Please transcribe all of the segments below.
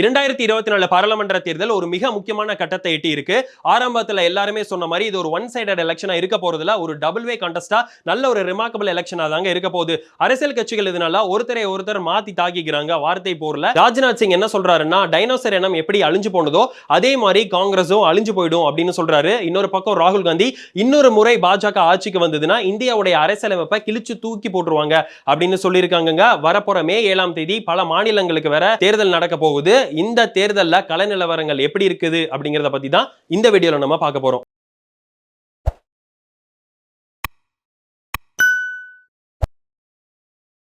இரண்டாயிரத்தி இருபத்தி நாலு பாராளுமன்ற தேர்தல் ஒரு மிக முக்கியமான கட்டத்தை எட்டி இருக்கு ஆரம்பத்தில் எல்லாருமே சொன்ன மாதிரி இது ஒரு ஒன் சைடட் எலெக்ஷனா இருக்க போறதுல ஒரு டபுள் வே கண்டஸ்டா நல்ல ஒரு ரிமார்க்கபிள் எலெக்ஷனா தாங்க இருக்க போகுது. அரசியல் கட்சிகள் இதனால ஒருத்தரை ஒருத்தர் மாத்தி தாக்கிக்கிறாங்க. வார்த்தை போர்ல ராஜ்நாத் சிங் என்ன சொல்றாருன்னா டைனோசர் இனம் எப்படி அழிஞ்சு போனதோ அதே மாதிரி காங்கிரஸும் அழிஞ்சு போயிடும் அப்படின்னு சொல்றாரு. இன்னொரு பக்கம் ராகுல் காந்தி இன்னொரு முறை பாஜக ஆட்சிக்கு வந்ததுன்னா இந்தியாவுடைய அரசியலமைப்பை கிழிச்சு தூக்கி போட்டுருவாங்க அப்படின்னு சொல்லியிருக்காங்க வரப்போற மே ஏழாம் தேதி பல மாநிலங்களுக்கு வேற தேர்தல் நடக்க போகுது. இந்த தேர்தலில் கலை நிலவரங்கள் எப்படி இருக்குது அப்படிங்கறத பத்தி தான் இந்த வீடியோவில் நம்ம பார்க்க போறோம்.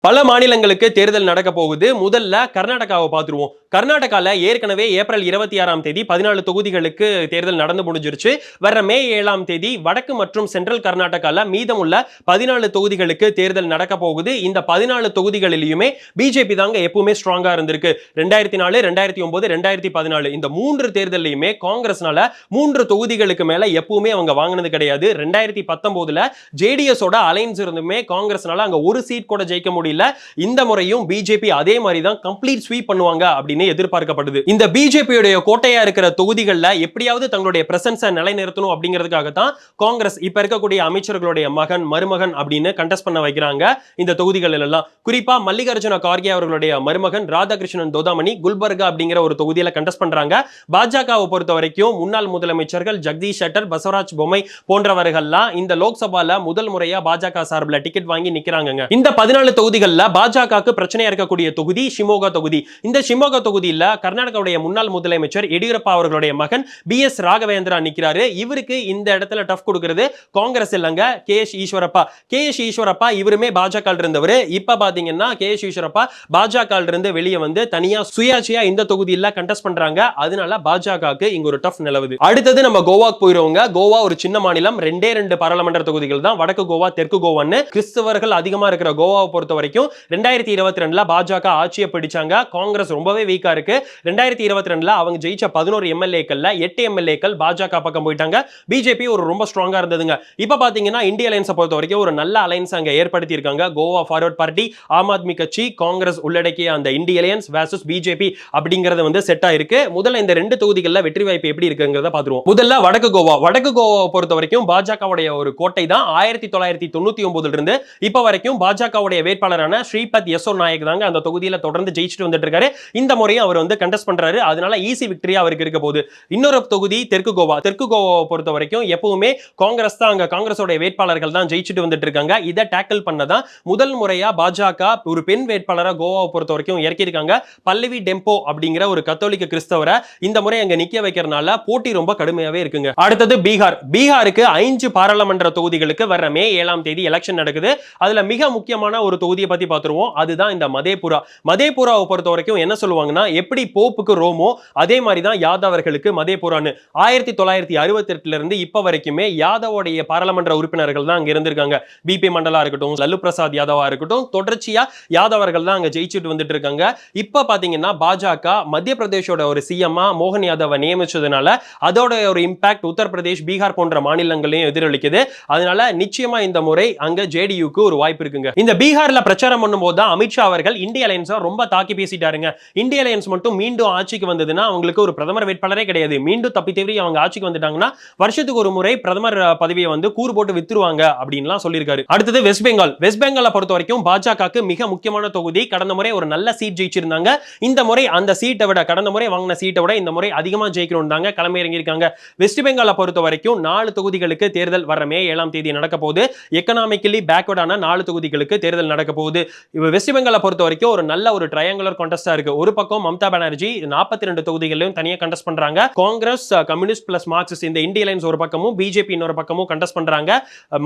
பல மாநிலங்களுக்கு தேர்தல் நடக்க போகுது. முதல்ல கர்நாடகாவை பார்த்துருவோம். கர்நாடகாவில் ஏற்கனவே ஏப்ரல் இருபத்தி ஆறாம் தேதி பதினாலு தொகுதிகளுக்கு தேர்தல் நடந்து முடிஞ்சிருச்சு. வர மே ஏழாம் தேதி வடக்கு மற்றும் சென்ட்ரல் கர்நாடகாவில் மீதமுள்ள பதினாலு தொகுதிகளுக்கு தேர்தல் நடக்க போகுது. இந்த பதினாலு தொகுதிகளிலையுமே பிஜேபி தாங்க எப்பவுமே ஸ்ட்ராங்காக இருந்திருக்கு. ரெண்டாயிரத்தி நாலு ரெண்டாயிரத்தி ஒன்பது ரெண்டாயிரத்தி பதினாலு இந்த மூன்று தேர்தலையுமே காங்கிரஸ்னால மூன்று தொகுதிகளுக்கு மேலே எப்பவுமே அவங்க வாங்கினது கிடையாது. ரெண்டாயிரத்தி பத்தொன்பதுல ஜேடிஎஸோட அலைன்ஸ் இருந்துமே காங்கிரஸ்னால அங்கே ஒரு சீட் கூட ஜெயிக்க முடியல. இல்லை இந்த முறையும் பிஜேபி அதே மாதிரி தான் கம்ப்ளீட் ஸ்வீப் பண்ணுவாங்க அப்படின்னு எதிர்பார்க்கப்படுது. இந்த பிஜேபியுடைய கோட்டையா இருக்கிற தொகுதிகளில் எப்படியாவது தங்களுடைய பிரசன்ஸை நிலைநிறுத்தணும் அப்படிங்கிறதுக்காக தான் காங்கிரஸ் இப்ப இருக்கக்கூடிய அமைச்சர்களுடைய மகன் மருமகன் அப்படின்னு கண்டெஸ்ட் பண்ண வைக்கிறாங்க இந்த தொகுதிகள் எல்லாம் குறிப்பா மல்லிகார்ஜுன கார்கே அவர்களுடைய மருமகன் ராதாகிருஷ்ணன் தோதாமணி குல்பர்கா அப்படிங்கிற ஒரு தொகுதியில கண்டெஸ்ட் பண்றாங்க. பாஜகவை பொறுத்த வரைக்கும் முன்னாள் முதலமைச்சர்கள் ஜெகதீஷ் ஷெட்டர் பசவராஜ் பொம்மை போன்றவர்கள்லாம் இந்த லோக்சபால முதல் முறையா பாஜக சார்பில் டிக்கெட் வாங்கி நிக்கிறாங்க இந்த பதினாலு தொகுதிகள் தொகுதிகளில் பாஜகவுக்கு பிரச்சனையா இருக்கக்கூடிய தொகுதி ஷிமோகா தொகுதி. இந்த ஷிமோகா தொகுதியில் கர்நாடகாவுடைய முன்னாள் முதலமைச்சர் எடியூரப்பா அவர்களுடைய மகன் பி எஸ் ராகவேந்திரா நிற்கிறாரு இவருக்கு இந்த இடத்துல டஃப் கொடுக்கறது காங்கிரஸ் இல்லைங்க K S Eshwarappa. K S Eshwarappa இவருமே பாஜக இருந்தவர். இப்ப பாத்தீங்கன்னா கே எஸ் ஈஸ்வரப்பா பாஜக இருந்து வெளியே வந்து தனியா சுயாட்சியா இந்த தொகுதியில கண்டெஸ்ட் பண்றாங்க. அதனால பாஜகவுக்கு இங்க ஒரு டஃப் நிலவுது. அடுத்தது நம்ம கோவாக்கு போயிருவோங்க. கோவா ஒரு சின்ன மாநிலம். ரெண்டே ரெண்டு பாராளுமன்ற தொகுதிகள் தான். வடக்கு கோவா தெற்கு கோவான்னு கிறிஸ்தவர்கள் அதிகமா இருக்கிற கோவாவை பொறுத்தவரை வரைக்கும் ரெண்டாயிரத்தி இருபத்தி ரெண்டுல பாஜக ஆட்சியை பிடிச்சாங்க. காங்கிரஸ் ரொம்பவே வீக்கா இருக்கு. ரெண்டாயிரத்தி இருபத்தி ரெண்டுல அவங்க ஜெயிச்ச பதினோரு எம்எல்ஏக்கள்ல எட்டு எம்எல்ஏக்கள் பாஜக பக்கம் போயிட்டாங்க. பிஜேபி ஒரு ரொம்ப ஸ்ட்ராங்கா இருந்ததுங்க. இப்ப பாத்தீங்கன்னா இந்திய அலையன்ஸை பொறுத்த வரைக்கும் ஒரு நல்ல அலையன்ஸ் அங்க ஏற்படுத்தி இருக்காங்க கோவா ஃபார்வர்ட் பார்ட்டி ஆம் ஆத்மி கட்சி காங்கிரஸ் உள்ளடக்கிய அந்த இந்திய அலையன்ஸ் வேர்சஸ் பிஜேபி அப்படிங்கறது வந்து செட் ஆயிருக்கு முதல்ல இந்த ரெண்டு தொகுதிகளில் வெற்றி வாய்ப்பு எப்படி இருக்குங்கிறத பாத்துருவோம். முதல்ல வடக்கு கோவா. வடக்கு கோவாவை பொறுத்த வரைக்கும் பாஜகவுடைய ஒரு கோட்டை தான் ஆயிரத்தி தொள்ளாயிரத்தி தொண்ணூத்தி ஒன்பதுல இருந்து இப்ப வரைக்கும் பாஜகவுடைய வேட்பாளர் வேட்பாளரான ஸ்ரீபத் யசோ நாயக் தாங்க அந்த தொகுதியில் தொடர்ந்து ஜெயிச்சுட்டு வந்துட்டு இருக்காரு. இந்த முறையும் அவர் வந்து கண்டெஸ்ட் பண்றாரு. அதனால ஈஸி விக்டரியா அவருக்கு இருக்க போகுது. இன்னொரு தொகுதி தெற்கு கோவா. தெற்கு கோவாவை பொறுத்த வரைக்கும் எப்பவுமே காங்கிரஸ் தான் அங்க காங்கிரஸோட வேட்பாளர்கள் தான் ஜெயிச்சுட்டு வந்துட்டு இருக்காங்க. இதை டேக்கிள் பண்ணதான் முதல் முறையா பாஜக ஒரு பெண் வேட்பாளரை கோவாவை பொறுத்த வரைக்கும் இறக்கியிருக்காங்க. பல்லவி டெம்போ அப்படிங்கிற ஒரு கத்தோலிக்க கிறிஸ்தவரை இந்த முறை அங்க நிக்க வைக்கிறனால போட்டி ரொம்ப கடுமையாவே இருக்குங்க. அடுத்தது பீகார். பீகாருக்கு ஐந்து பாராளுமன்ற தொகுதிகளுக்கு வர மே ஏழாம் தேதி எலெக்ஷன் நடக்குது. அதுல மிக முக்கியமான ஒரு தொகுதி தொகுதியை பற்றி பார்த்துருவோம். அதுதான் இந்த மதேபுரா. மதேபுராவை பொறுத்த வரைக்கும் என்ன சொல்லுவாங்கன்னா எப்படி போப்புக்கு ரோமோ அதே மாதிரி தான் யாதவர்களுக்கு மதேபுரான்னு. ஆயிரத்தி தொள்ளாயிரத்தி அறுபத்தி எட்டுலேருந்து இப்போ வரைக்குமே யாதவோடைய பாராளுமன்ற உறுப்பினர்கள் தான் அங்கே இருந்திருக்காங்க. பிபி மண்டலா இருக்கட்டும் லல்லு பிரசாத் யாதவா இருக்கட்டும் தொடர்ச்சியாக யாதவர்கள் தான் அங்கே ஜெயிச்சுட்டு வந்துட்டு இருக்காங்க இப்போ பார்த்தீங்கன்னா பாஜக மத்திய பிரதேஷோட ஒரு சிஎம்மா மோகன் யாதவை நியமிச்சதுனால அதோட ஒரு இம்பாக்ட் உத்தரப்பிரதேஷ் பீகார் போன்ற மாநிலங்களையும் எதிரொலிக்குது. அதனால நிச்சயமா இந்த முறை அங்க ஜேடியுக்கு ஒரு வாய்ப்பு இருக்குங்க. இந்த பீகார்ல பிரச்சாரம் பண்ணும்போது தான் அமித்ஷா அவர்கள் இந்திய அலையன்ஸை ரொம்ப தாக்கி பேசிட்டாருங்க. இந்திய அலையன்ஸ் மட்டும் மீண்டும் ஆட்சிக்கு வந்ததுன்னா அவங்களுக்கு ஒரு பிரதமர் வேட்பாளரே கிடையாது. மீண்டும் தப்பி தேவி அவங்க ஆட்சிக்கு வந்துட்டாங்கன்னா வருஷத்துக்கு ஒரு முறை பிரதமர் பதவியை வந்து கூறு போட்டு வித்துருவாங்க அப்படின்லாம் சொல்லியிருக்காரு. அடுத்தது வெஸ்ட் பெங்கால். வெஸ்ட் பெங்காலை பொறுத்த வரைக்கும் பாஜகவுக்கு மிக முக்கியமான தொகுதி. கடந்த முறை ஒரு நல்ல சீட் ஜெயிச்சிருந்தாங்க. இந்த முறை அந்த சீட்டை விட கடந்த முறை வாங்கின சீட்டை விட இந்த முறை அதிகமா ஜெயிக்கணும் தாங்க கிளம்பி இறங்கியிருக்காங்க. வெஸ்ட் பெங்காலை பொறுத்த வரைக்கும் நாலு தொகுதிகளுக்கு தேர்தல் வர மே ஏழாம் தேதி நடக்க போது எக்கனாமிக்கலி பேக்வர்டான நாலு தொகுதிகளுக்கு தேர்தல் நடக்க போகுது இப்போ வெஸ்ட் பெங்காலை பொறுத்த வரைக்கும் ஒரு நல்ல ஒரு ட்ரையாங்குலர் கான்டெஸ்டா இருக்கு. ஒரு பக்கம் மம்தா பானர்ஜி நாற்பத்தி ரெண்டு தொகுதிகளிலும் தனியாக கண்டெஸ்ட் பண்றாங்க. காங்கிரஸ் கம்யூனிஸ்ட் பிளஸ் மார்க்சிஸ்ட் இந்த இந்திய லைன்ஸ் ஒரு பக்கமும் பிஜேபி இன்னொரு பக்கமும் கண்டெஸ்ட் பண்றாங்க.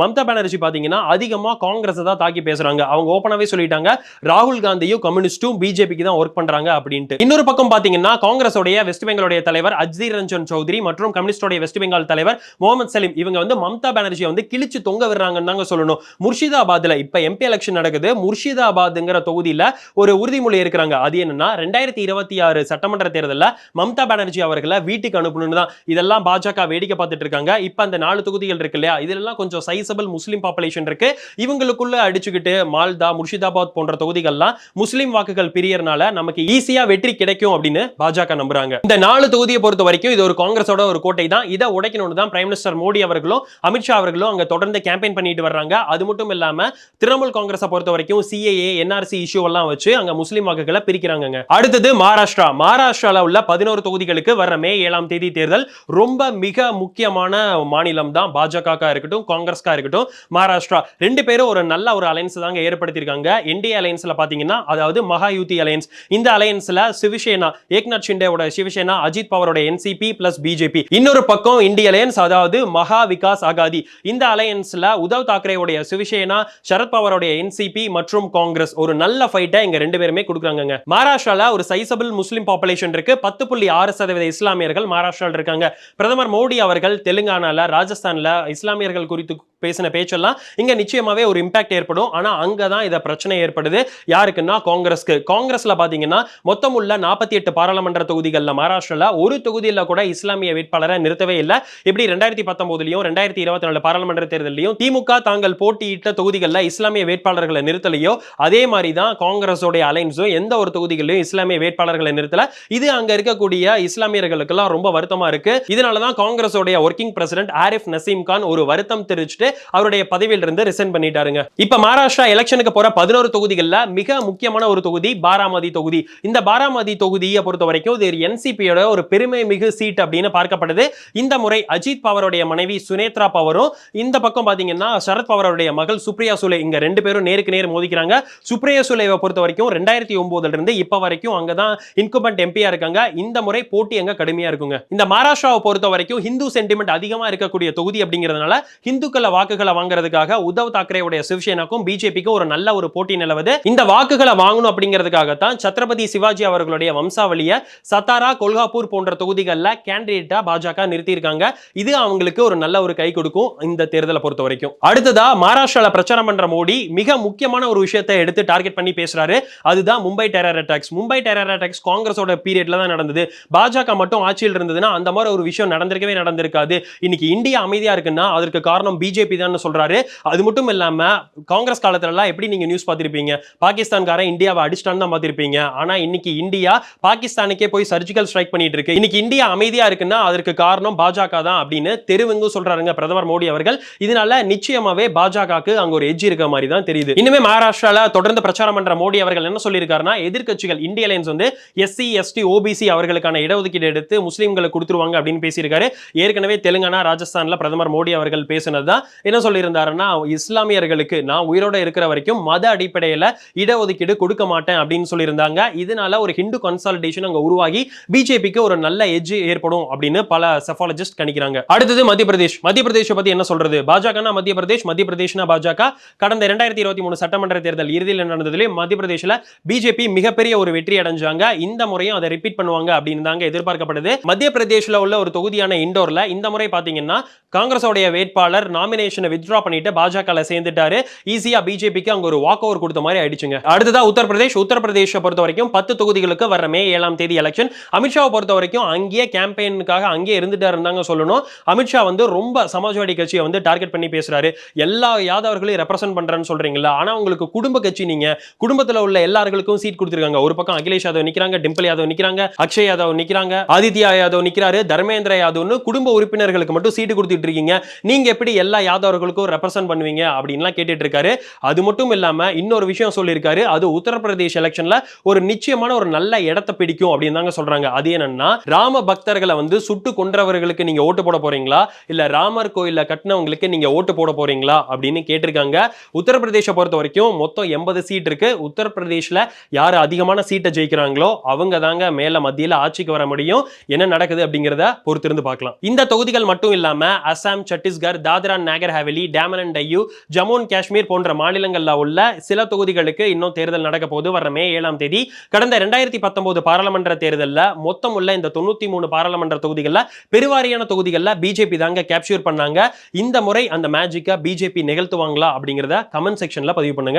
மம்தா பானர்ஜி பாத்தீங்கன்னா அதிகமா காங்கிரஸ் தான் தாக்கி பேசுறாங்க. அவங்க ஓப்பனாவே சொல்லிட்டாங்க. ராகுல் காந்தியும் கம்யூனிஸ்டும் பிஜேபிக்கு தான் ஒர்க் பண்றாங்க அப்படின்ட்டு. இன்னொரு பக்கம் பாத்தீங்கன்னா காங்கிரஸோடைய வெஸ்ட் பெங்காலுடைய தலைவர் அஜ்தீர் ரஞ்சன் சௌத்ரி மற்றும் கம்யூனிஸ்டோடைய வெஸ்ட் பெங்கால் தலைவர் முகமது சலீம். இவங்க வந்து மம்தா பானர்ஜியை வந்து கிழிச்சு தொங்க விடுறாங்கன்னு தாங்க சொல்லணும். முர்ஷிதாபாத்ல இப்ப எம்பி எலெக்ஷன் நடக்குது. முர்ஷிதாபாத்ங்கிற தொகுதியில ஒரு உறுதிமொழி இருக்கிறாங்க அது என்னன்னா ரெண்டாயிரத்தி இருபத்தி ஆறு சட்டமன்ற தேர்தலில் மம்தா பானர்ஜி அவர்களை வீட்டுக்கு அனுப்பணும்னு தான். இதெல்லாம் பாஜக வேடிக்கை பார்த்துட்டு இருக்காங்க. இப்ப அந்த நாலு தொகுதிகள் இருக்கு இல்லையா? இதெல்லாம் கொஞ்சம் சைசபிள் முஸ்லீம் பாப்புலேஷன் இருக்கு. இவங்களுக்குள்ள அடிச்சுக்கிட்டு மால்தா முர்ஷிதாபாத் போன்ற தொகுதிகள்லாம் முஸ்லீம் வாக்குகள் பிரியறனால நமக்கு ஈஸியா வெற்றி கிடைக்கும் அப்படின்னு பாஜக நம்புறாங்க. இந்த நாலு தொகுதியை பொறுத்த வரைக்கும் இது ஒரு காங்கிரஸோட ஒரு கோட்டை தான். இதை உடைக்கணும்னு தான் பிரைம் மினிஸ்டர் மோடி அவர்களும் அமித்ஷா அவர்களும் அங்க தொடர்ந்து கேம்பெயின் பண்ணிட்டு வர்றாங்க. அது மட்டும் இல்லாம திரிணாமுல் காங்கிரஸை பொறுத்த வரைக்கும் சிஏஏ என்ஆர்சி இஷ்யூ எல்லாம் வச்சு அங்க முஸ்லீம் வாக்குகளை பிரிக்கிறாங்க அடுத்தது மகாராஷ்டிரா. மகாராஷ்டிரால உள்ள பதினோரு தொகுதிகளுக்கு வர மே ஏழாம் தேதி தேர்தல் ரொம்ப மிக முக்கியமான மாநிலம் தான். பாஜக இருக்கட்டும் காங்கிரஸ்கா இருக்கட்டும் மகாராஷ்டிரா. ரெண்டு பேரும் ஒரு நல்ல ஒரு அலைன்ஸ் தாங்க ஏற்படுத்தியிருக்காங்க. என்டிஏ அலைன்ஸ்ல பாத்தீங்கன்னா அதாவது மகா யூதி அலைன்ஸ் இந்த அலைன்ஸ்ல சிவசேனா ஏக்நாத் ஷிண்டேவோட சிவசேனா அஜித் பவரோட என்சிபி பிளஸ் பிஜேபி இன்னொரு பக்கம் இந்திய அலையன்ஸ் அதாவது மகா விகாஸ் அகாதி இந்த அலையன்ஸ்ல உத்தவ் தாக்கரேவுடைய சிவசேனா சரத்பவருடைய என்சிபி மற்றும் மற்றும் காங்கிரஸ் ஒரு நல்ல ஃபைட்டை இங்க ரெண்டு பேருமே கொடுக்குறாங்க மகாராஷ்டிரால ஒரு சைசபிள் முஸ்லீம் பாப்புலேஷன் இருக்கு. பத்து புள்ளி ஆறு சதவீத இஸ்லாமியர்கள் மகாராஷ்டிரால இருக்காங்க. பிரதமர் மோடி அவர்கள் தெலுங்கானால ராஜஸ்தான்ல இஸ்லாமியர்கள் குறித்து பேசின பேச்செல்லாம் இங்க நிச்சயமாவே ஒரு இம்பாக்ட் ஏற்படும். ஆனா அங்கதான் இதை பிரச்சனை ஏற்படுது. யாருக்குன்னா காங்கிரஸ்க்கு. காங்கிரஸ்ல பாத்தீங்கன்னா மொத்தம் உள்ள நாற்பத்தி எட்டு பாராளுமன்ற தொகுதிகளில் மகாராஷ்டிரால ஒரு தொகுதியில் கூட இஸ்லாமிய வேட்பாளரை நிறுத்தவே இல்லை. இப்படி ரெண்டாயிரத்தி பத்தொன்பதுலயும் ரெண்டாயிரத்தி இருபத்தி நாலு பாராளுமன்ற தேர்தலையும் திமுக தாங்கள் போட்டியிட்ட தொகுதிகளில் இஸ்லாமிய வேட்பாளர்களை நிறுத்தலையோ அதே மாதிரி தான் காங்கிரஸோடைய அலைன்ஸும் எந்த ஒரு தொகுதிகளிலும் இஸ்லாமிய வேட்பாளர்களை நிறுத்தல. இது அங்க இருக்கக்கூடிய இஸ்லாமியர்களுக்கெல்லாம் ரொம்ப வருத்தமா இருக்கு. இதனால தான் காங்கிரஸோடைய ஒர்க்கிங் பிரசிடென்ட் ஆரிஃப் நசீம் கான் ஒரு வருத்தம் தெரிவிச்சுட்டு அவருடைய பதவியில் இருந்து ரிசைன் பண்ணிட்டாருங்க. இப்ப மகாராஷ்டிரா எலெக்ஷனுக்கு போற பதினோரு தொகுதிகளில் மிக முக்கியமான ஒரு தொகுதி பாராமதி தொகுதி. இந்த பாராமதி தொகுதியை பொறுத்த வரைக்கும் இது என்சிபியோட ஒரு பெருமை மிகு சீட் அப்படின்னு பார்க்கப்படுது. இந்த முறை அஜித் பவருடைய மனைவி சுனேத்ரா பவரும் இந்த பக்கம் பாத்தீங்கன்னா சரத் பவருடைய மகள் சுப்ரியா சுலே இங்க ரெண்டு பேரும் நேருக்கு நேர் மோதிக்கிறாங்க. சுப்ரியா சுலேவை பொறுத்த வரைக்கும் ரெண்டாயிரத்தி ஒன்பதுல இருந்து இப்ப வரைக்கும் அங்கதான் இன்குபென்ட் எம்பியா இருக்காங்க. இந்த முறை போட்டி அங்க கடுமையா இருக்குங்க. இந்த மகாராஷ்டிராவை பொறுத்த வரைக்கும் ஹிந்து சென்டிமெண்ட் அதிகமா இருக்கக்கூடிய தொகுதி அப்படிங்கிறதுனால ஹிந்துக்களை வாக்குகளை வாங்குறதுக்காக உத்தவ் தாக்கரேவுடைய சிவசேனாக்கும் பிஜேபிக்கும் ஒரு நல்ல ஒரு போட்டி நிலவுது. இந்த வாக்குகளை வாங்கணும் அப்படிங்கிறதுக்காகத்தான் சத்ரபதி சிவாஜி அவர்களுடைய வம்சாவளியை சத்தாரா கொல்காப்பூர் போன்ற தொகுதிகளில் கேண்டிடேட்டா பாஜக நிறுத்தியிருக்காங்க. இது அவங்களுக்கு ஒரு நல்ல ஒரு கை கொடுக்கும் இந்த தேர்தலை பொறுத்த வரைக்கும் அடுத்ததா மகாராஷ்டிராவில் பிரச்சாரம் பண்ற மோடி மிக முக்கியமான ஒரு விஷயத்தை எடுத்து டார்கெட் பண்ணி பேசுறாரு. அதுதான் Mumbai terror attacks Mumbai terror attacks காங்கிரஸோட பீரியட்ல தான் நடந்தது. பாஜக மட்டும் ஆட்சியில் இருந்ததுன்னா அந்த மாதிரி ஒரு விஷயம் நடந்திருக்கவே நடந்திருக்காது. இன்னைக்கு இந்தியா அமைதியா இருக்குன்னா அதற்கு காரணம் பிஜேபி தான் சொல்றாரு. அது மட்டும் இல்லாம காங்கிரஸ் காலத்துல எல்லாம் எப்படி நீங்க நியூஸ் பார்த்திருப்பீங்க? பாகிஸ்தான்காரன் இந்தியாவை அடிச்சிட்டான்னு தான் பார்த்திருப்பீங்க. ஆனா இன்னைக்கு இந்தியா பாகிஸ்தானுக்கே போய் சர்ஜிக்கல் ஸ்ட்ரைக் பண்ணிட்டு இருக்கு. இன்னைக்கு இந்தியா அமைதியா இருக்குன்னா அதற்கு காரணம் பாஜக தான் அப்படின்னு தெருவெங்கு சொல்றாருங்க பிரதமர் மோடி அவர்கள். இதனால நிச்சயமாவே பாஜகவுக்கு அங்க ஒரு எட்ஜ் இருக்க மாதிரி தான் தெரியுது. இனிமே மகாராஷ்டிராவில் தொடர்ந்து பிரச்சாரம் பண்ற மோடி அவர்கள் என்ன சொல்லியிருக்காருன்னா எதிர்கட்சிகள் இந்திய அலையன்ஸ் வந்து எஸ்சி எஸ்டி ஓபிசி அவர்களுக்கான இடஒதுக்கீடு எடுத்து முஸ்லீம்களுக்கு கொடுத்துருவாங்க அப்படின்னு பேசியிருக்காரு. ஏற்கனவே தெலுங்கானா ராஜஸ்தானில் பிரதமர் மோடி அவர்கள் பேசினதுதான். என்ன சொல்லியிருந்தாருன்னா இஸ்லாமியர்களுக்கு நான் உயிரோட இருக்கிற வரைக்கும் மத அடிப்படையில இடஒதுக்கீடு கொடுக்க மாட்டேன் அப்படின்னு சொல்லியிருந்தாங்க. இதனால ஒரு ஹிந்து கன்சாலிடேஷன் அங்க உருவாகி பிஜேபிக்கு ஒரு நல்ல எஜ்ஜு ஏற்படும் அப்படின்னு பல செஃபாலஜிஸ்ட் கணிக்கிறாங்க. அடுத்தது மத்திய பிரதேஷ். மத்திய பிரதேஷ் பத்தி என்ன சொல்றது? பாஜகனா மத்திய பிரதேஷ்? மத்திய பிரதேஷ்னா பாஜக. கடந்த இரண்டாயிரத்தி இருபத்தி மூணு சட்டமன்ற சட்டமன்ற தேர்தல் இறுதியில் நடந்ததுல மத்திய பிரதேசில் பிஜேபி மிகப்பெரிய ஒரு வெற்றி அடைஞ்சாங்க. இந்த முறையும் அதை ரிப்பீட் பண்ணுவாங்க அப்படின்னு தாங்க எதிர்பார்க்கப்படுது. மத்திய பிரதேசில் உள்ள ஒரு தொகுதியான இண்டோரில் இந்த முறை பார்த்தீங்கன்னா காங்கிரஸோடைய வேட்பாளர் நாமினேஷனை வித்ட்ரா பண்ணிட்டு பாஜகவில் சேர்ந்துட்டாரு. ஈஸியாக பிஜேபிக்கு அங்கே ஒரு வாக் ஓவர் கொடுத்த மாதிரி ஆயிடுச்சுங்க. அடுத்ததாக உத்தரப்பிரதேஷ். உத்தரப்பிரதேஷை பொறுத்த வரைக்கும் பத்து தொகுதிகளுக்கு வர மே ஏழாம் தேதி எலெக்ஷன் அமித்ஷாவை பொறுத்த வரைக்கும் அங்கேயே கேம்பெயினுக்காக அங்கேயே இருந்துட்டாரு இருந்தாங்க சொல்லணும். அமித்ஷா வந்து ரொம்ப சமாஜ்வாடி கட்சியை வந்து டார்கெட் பண்ணி பேசுறாரு. எல்லா யாதவர்களையும் ரெப்ரசென்ட் பண்றேன்னு சொல்றீங்களா ஆனா உங்களுக்கு குடும்ப கட்சி நீங்க குடும்பத்துல உள்ள எல்லாருக்கும் சீட் கொடுத்துருக்காங்க. ஒரு பக்கம் அகிலேஷ் யாதவ் நிக்கிறாங்க டிம்பிள் யாதவ் நிக்கிறாங்க அக்ஷய் யாதவ் நிக்கிறாங்க ஆதித்யா யாதவ் நிக்கிறாரு தர்மேந்திர யாதவ்னு குடும்ப உறுப்பினர்களுக்கு மட்டும் சீட்டு கொடுத்துட்டு இருக்கீங்க. நீங்க எப்படி எல்லா யாதவர்களுக்கும் ரெப்ரசென்ட் பண்ணுவீங்க அப்படின்லாம் கேட்டுட்டு இருக்காரு அது மட்டும் இல்லாம இன்னொரு விஷயம் சொல்லியிருக்காரு. அது உத்தரப்பிரதேஷ் எலெக்ஷன்ல ஒரு நிச்சயமான ஒரு நல்ல இடத்தை பிடிக்கும் அப்படின்னு தாங்க சொல்றாங்க. அது என்னன்னா ராம பக்தர்களை வந்து சுட்டு கொன்றவர்களுக்கு நீங்க ஓட்டு போட போறீங்களா? இல்ல ராமர் கோயில கட்டினவங்களுக்கு நீங்க ஓட்டு போட போறீங்களா? அப்படின்னு கேட்டிருக்காங்க. உத்தரப்பிரதேச பொறுத்த வரைக்கும் மொத்தம் எண்பது சீட் இருக்கு. உத்தரப்பிரதேஷ்ல யார் அதிகமான சீட்டை ஜெயிக்கிறாங்களோ அவங்க தாங்க மேல மத்தியில ஆட்சிக்கு வர முடியும். என்ன நடக்குது அப்படிங்கிறத பொறுத்திருந்து பார்க்கலாம். இந்த தொகுதிகள் மட்டும் இல்லாம அசாம் சத்தீஸ்கர் தாத்ரா நாகர் ஹவேலி டேமன் அண்ட் டையூ ஜம்மு அண்ட் காஷ்மீர் போன்ற மாநிலங்கள்ல உள்ள சில தொகுதிகளுக்கு இன்னும் தேர்தல் நடக்க போது வர மே ஏழாம் தேதி. கடந்த ரெண்டாயிரத்தி பத்தொன்பது பாராளுமன்ற தேர்தலில் மொத்தம் உள்ள இந்த தொண்ணூத்தி மூணு பாராளுமன்ற தொகுதிகளில் பெருவாரியான தொகுதிகளில் பிஜேபி தாங்க கேப்சூர் பண்ணாங்க. இந்த முறை அந்த மேஜிக்கை பிஜேபி நிகழ்த்துவாங்களா அப்படிங்கிறத கமெண்ட் செக்ஷன்ல பதிவு பண்ணுங்க.